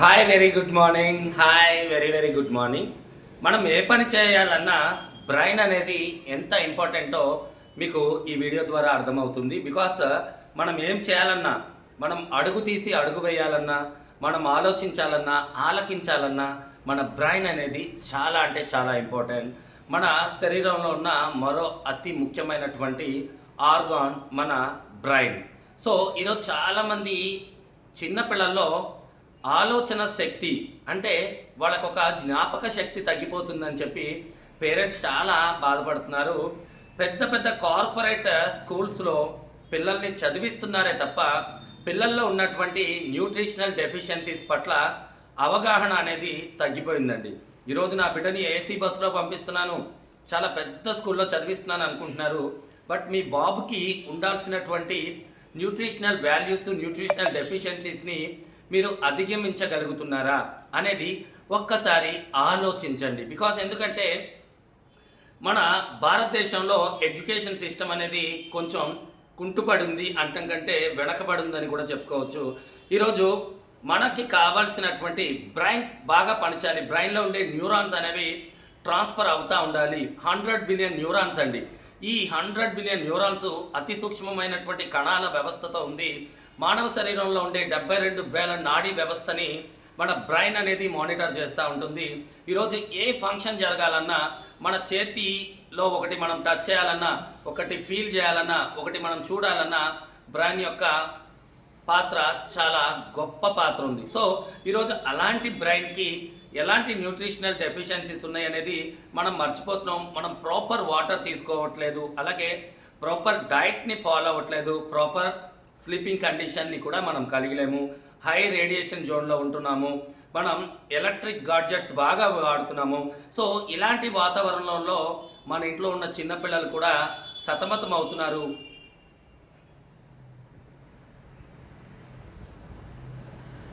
Hi very good morning hi very very good morning మనం ఏ పని చేయాలన్నా బ్రైన్ అనేది ఎంత ఇంపార్టెంటో మీకు ఈ వీడియో ద్వారా అర్థమవుతుంది. బికాస్ uh, మనం ఏం చేయాలన్నా మనం అడుగు తీసి అడుగు వేయాలన్నా మనం ఆలోచించాలన్నా ఆలకించాలన్నా మన బ్రెయిన్ అనేది చాలా అంటే చాలా ఇంపార్టెంట్. మన శరీరంలో ఉన్న మరో అతి ముఖ్యమైనటువంటి ఆర్గాన్ మన బ్రైన్. సో ఈరోజు చాలామంది చిన్నపిల్లల్లో ఆలోచన శక్తి అంటే వాళ్ళకు ఒక జ్ఞాపక శక్తి తగ్గిపోతుందని చెప్పి పేరెంట్స్ చాలా బాధపడుతున్నారు. పెద్ద పెద్ద కార్పొరేట్ స్కూల్స్లో పిల్లల్ని చదివిస్తున్నారే తప్ప పిల్లల్లో ఉన్నటువంటి న్యూట్రిషనల్ డెఫిషియన్సీస్ పట్ల అవగాహన అనేది తగ్గిపోయిందండి. ఈరోజు నా బిడ్డని ఏసీ బస్సులో పంపిస్తున్నాను. చాలా పెద్ద స్కూల్లో చదివిస్తున్నాను అనుకుంటున్నారు. బట్ మీ బాబుకి ఉండాల్సినటువంటి న్యూట్రిషనల్ వాల్యూస్ న్యూట్రిషనల్ డెఫిషియన్సీస్ని మీరు అధిగమించగలుగుతున్నారా అనేది ఒక్కసారి ఆలోచించండి. బికాస్ ఎందుకంటే మన భారతదేశంలో ఎడ్యుకేషన్ సిస్టమ్ అనేది కొంచెం కుంటుపడింది అంటం కంటే వెనకబడిందని కూడా చెప్పుకోవచ్చు. ఈరోజు మనకి కావాల్సినటువంటి బ్రైన్ బాగా పనిచేయాలి. బ్రైన్లో ఉండే న్యూరాన్స్ అనేవి ట్రాన్స్ఫర్ అవుతూ ఉండాలి. హండ్రెడ్ బిలియన్ న్యూరాన్స్ అండి. ఈ హండ్రెడ్ బిలియన్ న్యూరాన్స్ అతి సూక్ష్మమైనటువంటి కణాల వ్యవస్థతో ఉంది. మానవ శరీరంలో ఉండే డెబ్బై రెండు వేల నాడీ వ్యవస్థని మన బ్రెయిన్ అనేది మానిటర్ చేస్తూ ఉంటుంది. ఈరోజు ఏ ఫంక్షన్ జరగాలన్నా మన చేతిలో ఒకటి మనం టచ్ చేయాలన్నా ఒకటి ఫీల్ చేయాలన్నా ఒకటి మనం చూడాలన్నా బ్రైన్ యొక్క పాత్ర చాలా గొప్ప పాత్ర ఉంది. సో ఈరోజు అలాంటి బ్రైన్కి ఎలాంటి న్యూట్రిషనల్ డెఫిషియన్సీస్ ఉన్నాయనేది మనం మర్చిపోతున్నాం. మనం ప్రాపర్ వాటర్ తీసుకోవట్లేదు. అలాగే ప్రాపర్ డైట్ని ఫాలో అవ్వట్లేదు. ప్రాపర్ స్లీపింగ్ కండిషన్ని కూడా మనం కలిగలేము. హై రేడియేషన్ జోన్లో ఉంటున్నాము. మనం ఎలక్ట్రిక్ గాడ్జెట్స్ బాగా వాడుతున్నాము. సో ఇలాంటి వాతావరణంలో మన ఇంట్లో ఉన్న చిన్నపిల్లలు కూడా సతమతం అవుతున్నారు